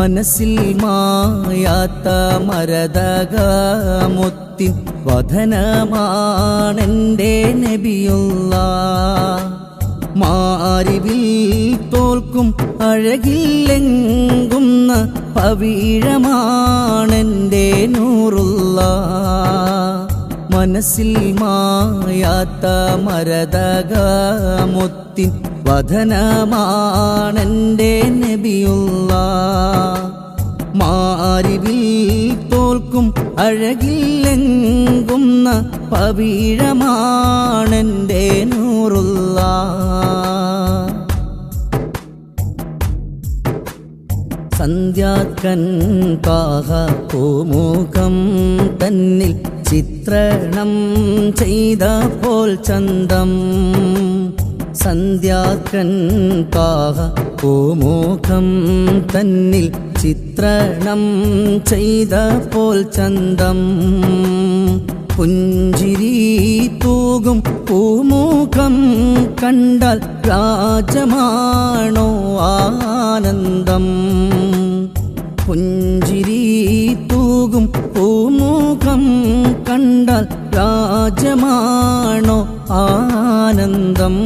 മനസ്സിൽ മായാത്ത മരതക മുത്തിൻ വധനമാണെന്റെ നബിയുള്ള മാറിവിൽ തോൽക്കും അഴകില്ലെങ്കുന്ന പവീഴമാണെന്റെ നൂറുള്ള മനസ്സിൽ മായാത്ത മരതക മുത്തിൻ വധനമാണെന്റെ നബിയുള്ള. മാരിവിൽ തോൽക്കും അഴകില്ലെങ്കുന്ന പവീഴമാണെന്റെ നൂറുള്ള. സന്ധ്യാക്കൻ പാഹ പൂമുഖം തന്നിൽ ചിത്രണം ചെയ്ത പോൽ ചന്തം. സന്ധ്യാക്കൻ പാഹ തന്നിൽ ചിത്രണം ചെയ്ത പോൽ ചന്തം. പുഞ്ചിരി തൂകും പൂമുഖം കണ്ടാൽ രാജമാണോ ആനന്ദം. പുഞ്ചിരി തൂകും പൂമുഖം കണ്ടാൽ രാജമാണോ ആനന്ദം.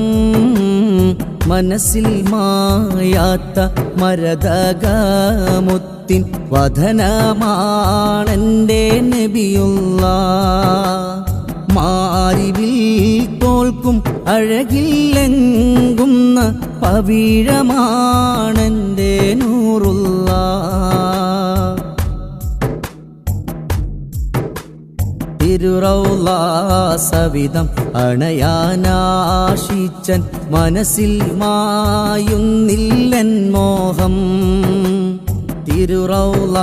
മനസ്സിൽ മായാത്ത മരതകമുത്തിൻ വധനമാണെന്റെ നബിയുള്ള മാരിവിൽ തോൽക്കും അഴകില്ലെങ്കുന്ന പവിഴമാണെന്റെ നൂറുള്ള തിരുറൗല സവിധം അണയാനാശിച്ചൻ മനസ്സിൽ മായുന്നില്ലൻ മോഹം. തിരുറൗള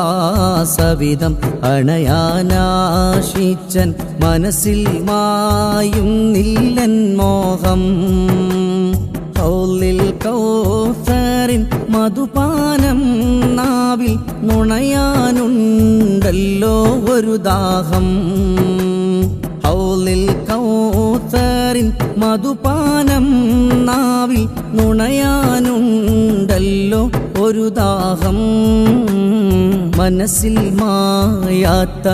സവിധം അണയാനാശിച്ചൻ മനസ്സിൽ മായുന്നില്ലൻ മോഹം. ഹൗലിൽ കൗസറിൻ മധുപാനം നാവിൽ നുണയാനുണ്ടല്ലോ ഒരു ദാഹം. ഹൗലിൽ കൗസറിൻ മധുപാനം നാവിൽ നുണയാനുണ്ടല്ലോ ഒരു ദാഹം. മനസ്സിൽ മായാത്ത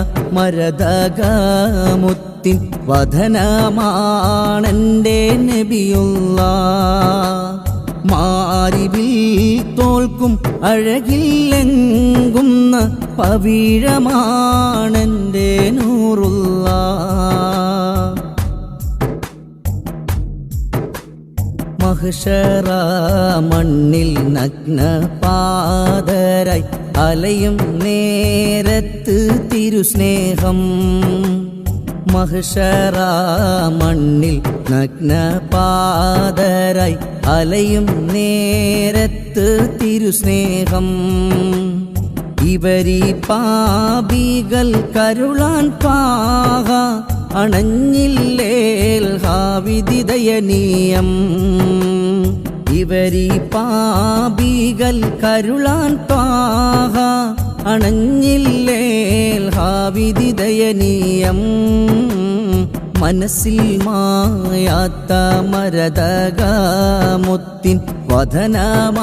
മരതകമുത്തിൻ വധനമാണെന്റെ നബിയുള്ള. മാരിവിൽ തോൽക്കും അഴകില്ലെങ്കുന്ന പവിഴമാണെന്റെ നൂറുള്ള. മഹഷറ മണ്ണിൽ നഗ്ന പാതരായി അലയും നേരത്ത് തിരുസ്നേഹം. മഹിഷറ മണ്ണിൽ നഗ്ന പാതരായി അലയും നേരത്ത് തിരുസ്നേഹം. ഇവരീ പാപികൾ കരുളാൻ പാക അണഞ്ഞില്ലേൽ ഹാവിദിദയനീയം ഇവരീ പാപികൾ കരുളാൻ പാഹ അണഞ്ഞില്ലേൽ ഹാവിദിദയനീയം മനസ്സിൽ മായാത്ത മരതകാമുത്തിൻ വധനമാണെന്റെ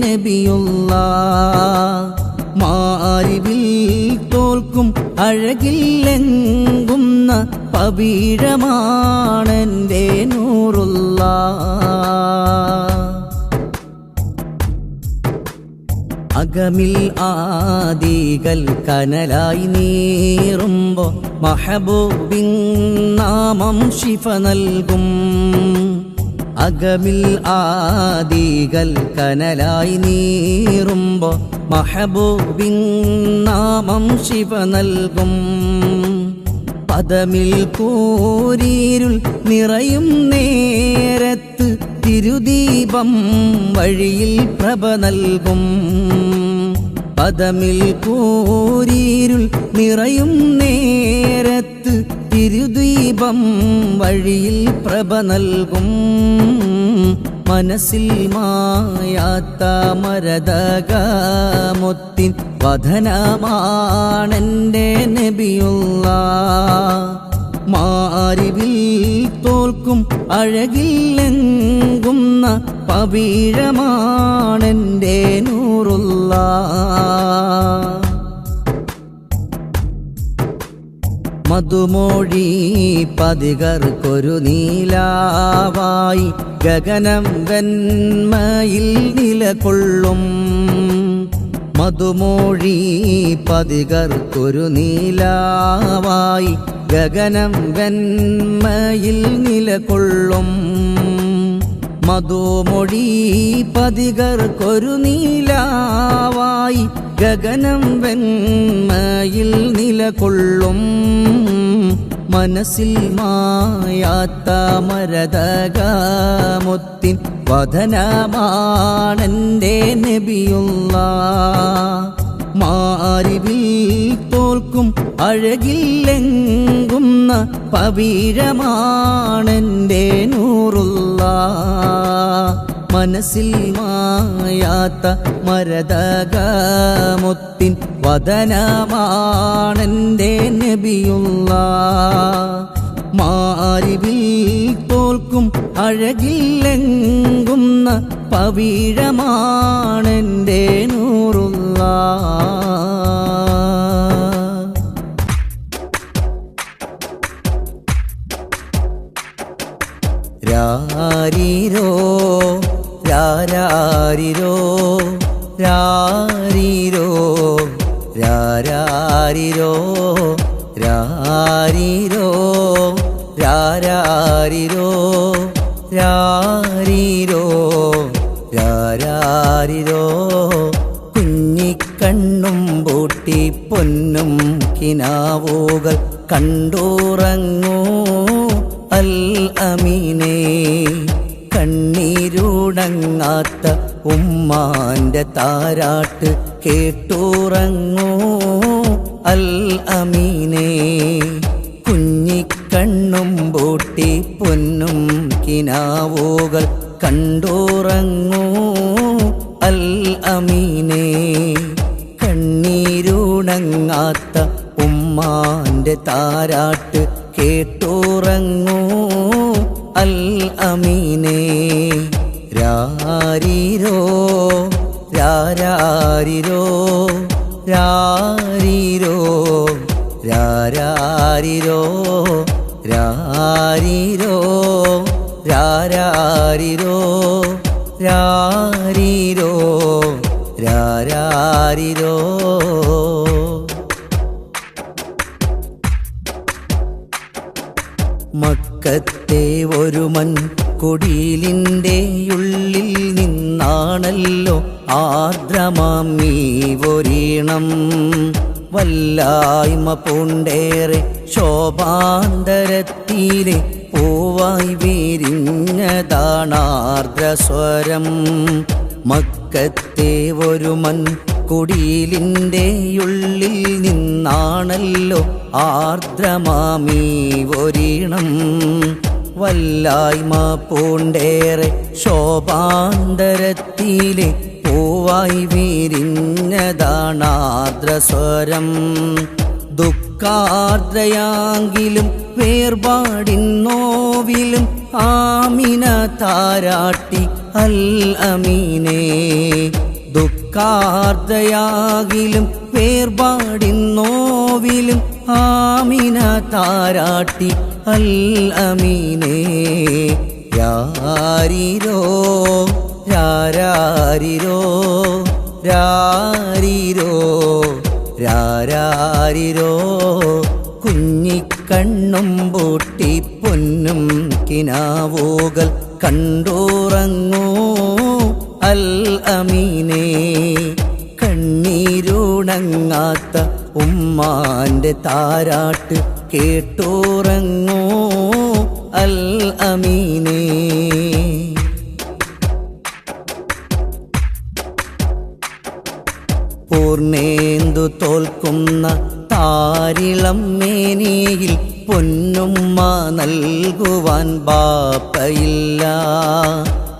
നബിയുള്ള മാറിവിൽ തോൽക്കും അഴകില്ലെങ്കുന്ന പവീഴമാണെന്റെ നൂറുള്ള അകമിൽ ആദികൾ കനലായി നീറുമ്പോ മഹബൂബിൻ നാമം ശിഫ നൽകും. അകമിൽ ആദികൾ കനലായി നീറുമ്പോ മഹബൂബിൻ നാമം ശിവ നൽകും. പദമിൽ കോരീരുൾ നിറയും നേരത്ത് തിരുദീപം വഴിയിൽ പ്രഭ നൽകും. പദമിൽ കോരീരുൾ നിറയും നേരത്ത് തിരുദീപം വഴിയിൽ പ്രഭ നൽകും. മനസ്സിൽ മായാത്ത മരതകാമൊത്തിൻ വധനമാണെന്റെ നബിയുള്ള മാറിവിൽ തോൽക്കും അഴകില്ലെങ്കുന്ന പവീഴമാണെന്റെ നൂറുള്ള. മധുമോഴി പതികർക്കൊരു നീലാവായി ഗഗനം വെന്മയിൽ നിലകൊള്ളും. മധുമോഴി പതികർക്കൊരു നീലാവായി ഗഗനം വെന്മയിൽ നിലകൊള്ളും. മധുമൊഴി പതികർക്കൊരു നീലാവായി ഗഗനം വെന്മയിൽ നിലകൊള്ളും. മനസ്സിൽ മായാത്ത മരതകാമുത്തിൻ വധനമാണെന്റെ നബിയുള്ള മാറിവിൽ തോൽക്കും അഴകില്ലെങ്കുന്ന പവീരമാണെന്റെ നൂറുള്ള മനസ്സിൽ മായാത്ത മരതകമുത്തിൻ വദനമാണെന്റെ നബിയുള്ള. മാരിവിൽ തോൽക്കും അഴകില്ലെങ്കുന്ന പവിഴമാണെന്റെ നൂറുള്ള. രാരാരിരോ രാരിരോ രാരാരിരോ രാരിരോ രാരാരിരോ രാരിരോ രാരാരിരോ. കുഞ്ഞിക്കണ്ണും പൂട്ടി പൊന്നും കിനാവുകൾ കണ്ടുറങ്ങൂ. അൽ അമീനേ കണ്ണീരുടങ്ങാത്ത ഉമ്മാന്റെ താരാട്ട് കേട്ടുറങ്ങൂ. അൽ അമീനേ കുഞ്ഞിക്കണ്ണും പൂട്ടി പൊന്നും കിനാവോകൾ കണ്ടുറങ്ങൂ. അൽ അമീനേ കണ്ണീരുണങ്ങാത്ത ഉമ്മാന്റെ താരാട്ട് കേട്ടുറങ്ങൂ. അൽ അമീനേ രാരീരോ രാരാരിരോ? രാരീരോ? രാരാരിരോ? രാരീരോ? രാരാരിരോ? രാരീരോ? രാരാരിരോ? മക്കത്തെ ഒരു മൺ കൊടിയിലിന്റെ ഉള്ളിൽ നിന്നാണല്ലോ ആർദ്രമാം നീ ഒരീണം. വല്ലായ്മ പൂണ്ടേറെ ശോഭാന്തരത്തിലെ പൂവായി വിരിഞ്ഞതാണാർദ്രസ്വരം മക്കത്തെ ഒരു മൻ കുടിയിലിന്റെ ഉള്ളിൽ നിന്നാണല്ലോ ആർദ്രമാമീ ഒരീണം. വല്ലായ്മ പൂണ്ടേറെ ശോഭാന്തരത്തിലെ പൂവായി വിരിഞ്ഞതാണാർദ്രസ്വരം. ദുഃഖാർദ്രയാങ്കിലും വേർപാടിൻ നോവിലും ആമിന താരാട്ടി അൽ അമീനേ. ദുഃഖാർദ്രയാകിലും വേർപാടിൻ നോവിലും ആമിന താരാട്ടി അൽ അമീനേ രാരാരിരോ രാരിരോ രാരാരിരോ. കുഞ്ഞിക്കണ്ണും പൂട്ടി പൊന്നും കിനാവുകൾ കണ്ടുറങ്ങൂ. അൽ അമീനേ കണ്ണീരുണങ്ങാത്ത ഉമ്മാന്റെ താരാട്ട് കേട്ടോറങ്ങോ? അൽ അമീനേ. പൂർണേന്ദു തോൽക്കുന്ന താരിളം മേനിയിൽ പൊന്നുമ്മ നൽകുവാൻ ബാപ്പയില്ല.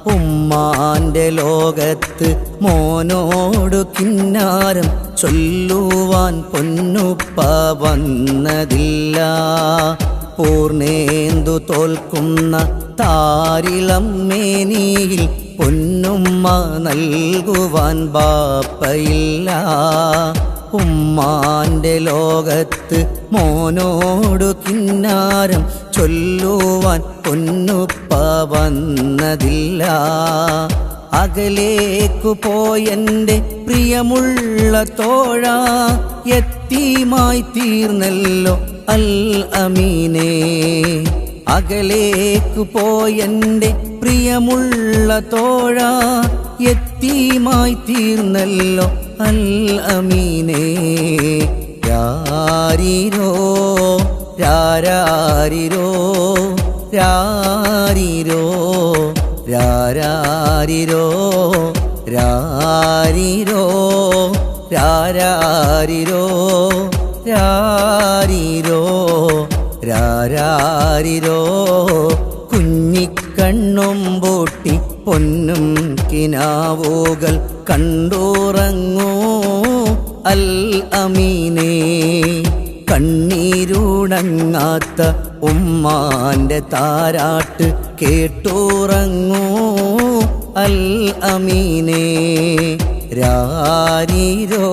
ഉമ്മാന്റെ ലോകത്ത് മോനോടു കിന്നാരം ചൊല്ലുവാൻ പൊന്നുപ്പ വന്നതില്ല. പൂർണേന്തു തോൽക്കുന്ന താരിളം മേനിയിൽ പൊന്നുമ്മ നൽകുവാൻ ബാപ്പയില്ല. ഉമ്മാന്റെ ലോകത്ത് മോനോടു കിന്നാരം ചൊല്ലുവാൻ പൊന്നുപ്പ വന്നതില്ല. അകലേക്കു പോയെന്റെ പ്രിയമുള്ള തോഴ എത്തിയുമായി തീർന്നല്ലോ അൽ അമീനേ. അകലേക്കു പോയെന്റെ പ്രിയമുള്ള തോഴ എത്തിയുമായി തീർന്നല്ലോ അൽ അമീനേ രാരിരോ രാരാരിരോ രാരിരോ രാരാരിരോ രാരിരോ രാരാരിരോ രാരിരോ രാരാരിരോ. കുഞ്ഞിക്കണ്ണും പൊട്ടി പൊന്നും കിനാവുകൾ കണ്ടുറങ്ങൂ അൽ അമീനേ? കണ്ണീരുണങ്ങാത്ത ഉമ്മാന്റെ താരാട്ട് കേട്ടോറങ്ങോ അൽ അമീനേ? രാരിരോ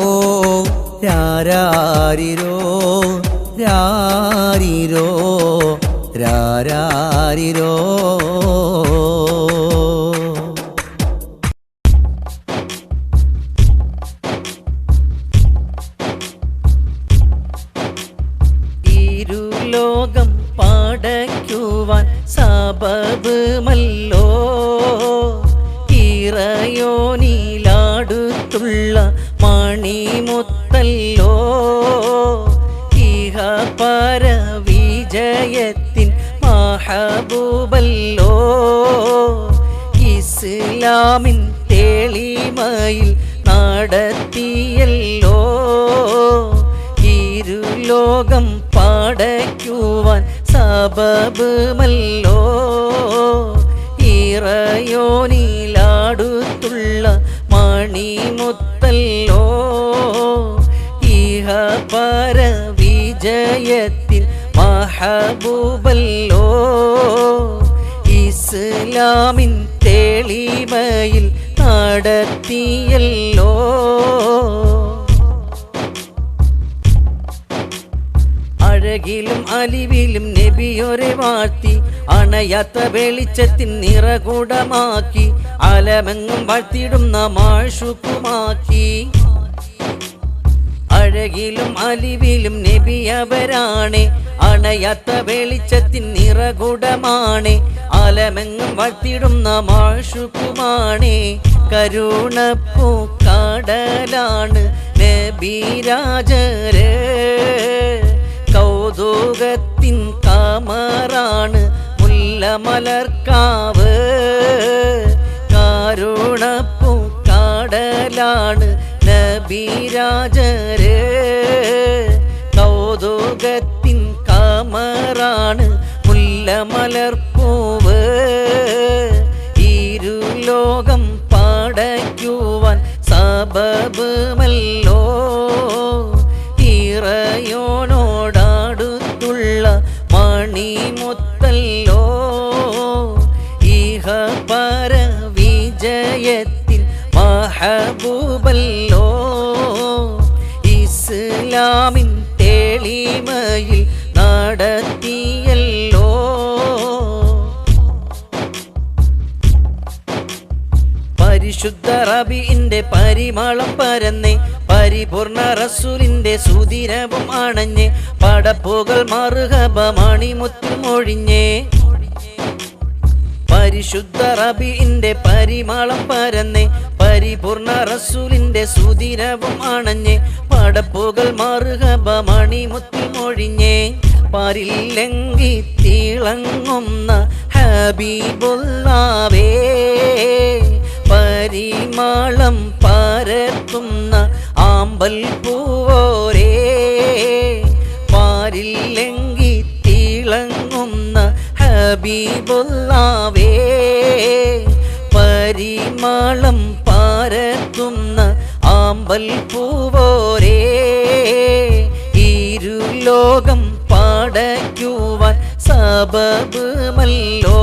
രാരാരിരോ രാരിരോ രാരാരിരോ. സബബ് മല്ലോ ഇറയോനിലാടുത്തുള്ള മണിമുത്തല്ലോ. ഇഹ പര വിജയത്തിൻ മഹബൂബല്ലോ. ഇസ്ലാമിൻ തേളിമയിൽ നടത്തിയല്ലോ. ഇരുലോകം പാടയ്ക്കുവാൻ സബബ് മല്ലോ ഇറയോനിലാടുത്തുള്ള മണിമുത്തല്ലോ. ഇഹ പര വിജയത്തിൽ മഹബൂബല്ലോ. ഇസ്ലാമിൻ തെളിമയിൽ നടത്തിയല്ലോ. അഴകിലും അലിവിലും നബിയൊരെ വാഴ്ത്തി അണയാത്ത വെളിച്ചത്തിൻ നിറകൂടമാക്കി അലമെങ്ങും വാഴ്ത്തിടുന്ന മാഷുക്കുമാക്കി അഴകിലും അലിവിലും നബി അണയാത്ത വെളിച്ചത്തിൻ നിറകൂടമാണ് അലമെങ്ങും വാഴ്ത്തിടുന്ന മാഷുക്കുമാണ് കരുണപ്പൂക്കാടലാണ് നബിരാജര് കൗതുകത്തിൻ കാമറാണ് മുല്ലമലർക്കാവ് കാരുണപ്പൂക്കാടലാണ് നബിരാജര്. കൗതുകത്തിൻ കാമറാണ് മുല്ലമലർപ്പൂവ്. ഇരുലോകം പാടയ്ക്കുവാൻ സബബ് ഇറയോനോടാടുത്തുള്ള മണിമുത്തല്ലോ. മഹബൂബല്ലോ ഇസ്ലാമിൻ തെളിമയിൽ നടത്തിയല്ലോ. പരിശുദ്ധ റബിന്റെ പരിമളം പരന്നേ പരിപൂർണ റസൂലിന്റെ സുതിരവും അണഞ്ഞ് പടപ്പുകൾ മറുഹബ മണിമുത്തുമൊഴിഞ്ഞേ പരിശുദ്ധ റബിന്റെ പരിമളം പരന്നേ പരിപൂർണ റസൂലിന്റെ സുതിരവും അണഞ്ഞ് പടപ്പുകൾ മാറുക മറുഹബ മണിമുത്തുമൊഴിഞ്ഞേ പരില്ലെങ്കി തിളങ്ങുന്ന ഹബീബുല്ലാവേ പരിമാളം പരത്തുന്ന ആമ്പൽ പൂവോരേ. പാരില്ലെങ്കി തിളങ്ങുന്ന ഹബീബുല്ലാവേ പരിമളം പാരത്തുന്ന ആമ്പൽ പൂവോരേ. ഇരുലോകം പാടയ്ക്കുവാൻ സബബ് മല്ലോ.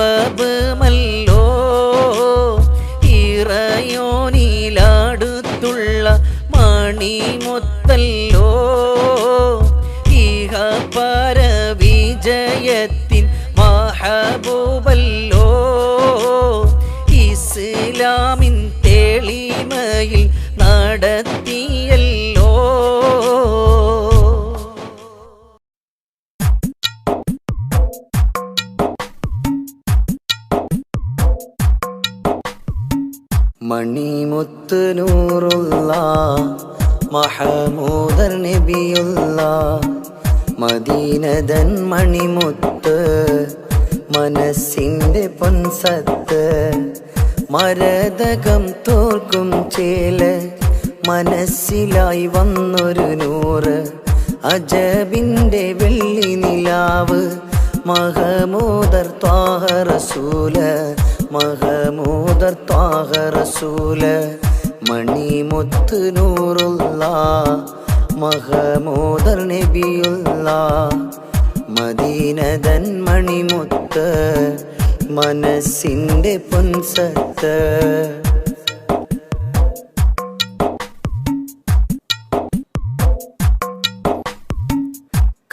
സബബ് മല്ലോ ഇറയോനിലടുത്തുള്ള മണിമൊത്തല്ലോ. ഇഹ പര വിജയത്തിൻ മഹബൂബല്ലോ. മണിമുത്ത് നൂറുള്ള മഹമൂദർ നബിയുള്ള മദീനതൻ മണിമുത്ത് മനസ്സിന്റെ പൊൻസത്ത് മരതകം തോർക്കും ചേൽ മനസ്സിലായി വന്നൊരു നൂറ് അജബിന്റെ വെള്ളി നിലാവ് മഹമൂദർ ത്വാഹ റസൂൽ മഹമൂദർ ത്വാഹ റസൂൽ മണിമുത്ത് നൂറുള്ള മഹമൂദർ നബിയുള്ള മദീനതൻ മണിമുത്ത് മനസ്സിന്റെ പൊൻസത്ത്.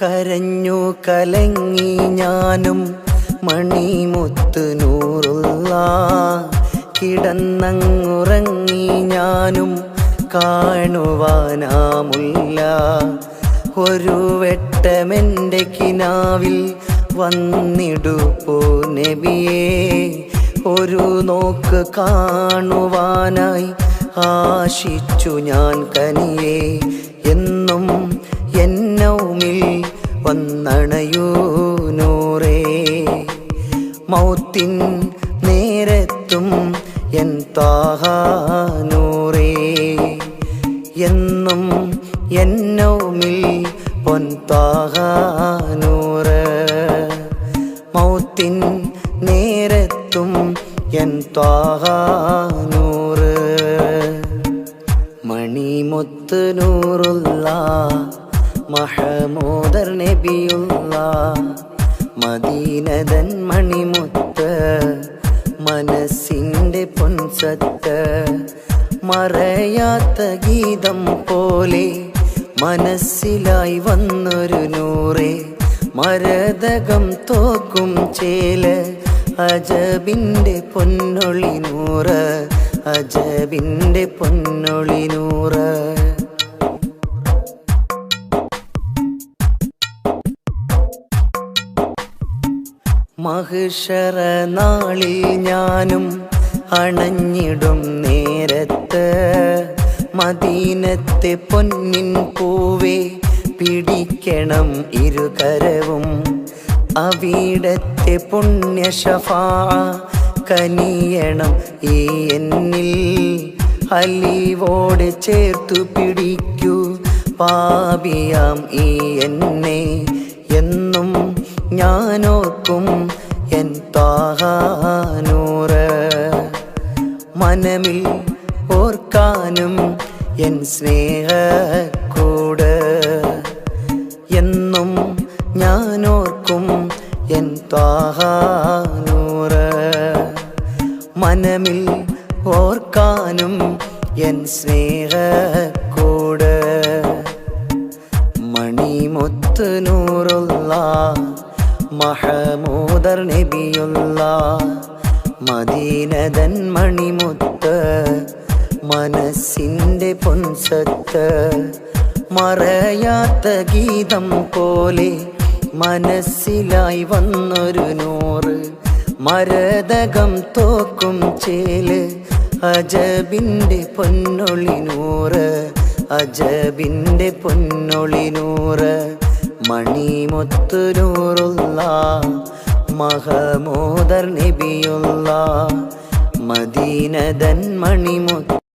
കരഞ്ഞു കലങ്ങി ഞാനും മണിമുത്ത് നൂറുള്ള കിടന്നങ്ങുറങ്ങി ഞാനും കാണുവാനാമുല്ല ഒരു വെട്ടമെന്റെ കിനാവിൽ വന്നിടുപ്പോ നബിയേ. ഒരു നോക്ക് കാണുവാനായി ആശിച്ചു ഞാൻ കനിയെ. എന്നും എന്നൗമിൽ വന്നണയൂ. മൗത്തിൻ നേരത്തും എൻ താഹാനൂറേ. എന്നും എന്നൗമിൽ പൊൻ താഹാനൂറ്. മൗത്തിൻ നേരത്തും എൻ താഹാനൂറ്. മണിമുത്ത് നൂറുള്ള മഹമൂദർ നബിയുള്ള മദീനതൻ മണിമുത്ത് മനസ്സിന്റെ പൊൻസത്ത്. മറയാത്ത ഗീതം പോലെ മനസ്സിലായി വന്നൊരു നൂറേ. മരതകം തോക്കും ചേൽ അജബിന്റെ പൊന്നൊളി നൂറ്. അജബിന്റെ പൊന്നൊളി നൂറ്. മഹിഷറ നാളിൽ ഞാനും അണഞ്ഞിടും നേരത്ത്. മദീനത്തെ പൊന്നിൻ പൂവേ പിടിക്കണം ഇരുകരവും. അവിടത്തെ പുണ്യശഫ കനിയണം ഈ എന്നിൽ. അലീവോട് ചേർത്തു പിടിക്കൂ പാപിയാം ഈ എന്നെ. എന്നും ഞാനോർക്കും എൻ താഹാനൂറ് മനമിൽ ഓർക്കാനും എൻ സ്നേഹക്കൂട്. എന്നും ഞാനോർക്കും എൻ താഹാനൂറ് മനമിൽ ഓർക്കാനും എൻ സ്നേഹക്കൂട്. മണിമൊത്ത് നൂറുള്ള മഹമൂദർ നബിയുള്ള മദീനതൻ മണിമുത്ത് മനസ്സിന്റെ പൊൻസത്ത് മറയാത്ത ഗീതം പോലെ മനസ്സിലായി വന്നൊരു നൂറ് മരതകം തോക്കും ചേൽ അജബിന്റെ പൊന്നൊളി നൂറ് അജബിന്റെ പൊന്നൊളി നൂറ്. മണിമുത്ത് മഹമോദർ മഹമൂദർ നബിയുള്ള മദീനതൻ മണിമുത്ത്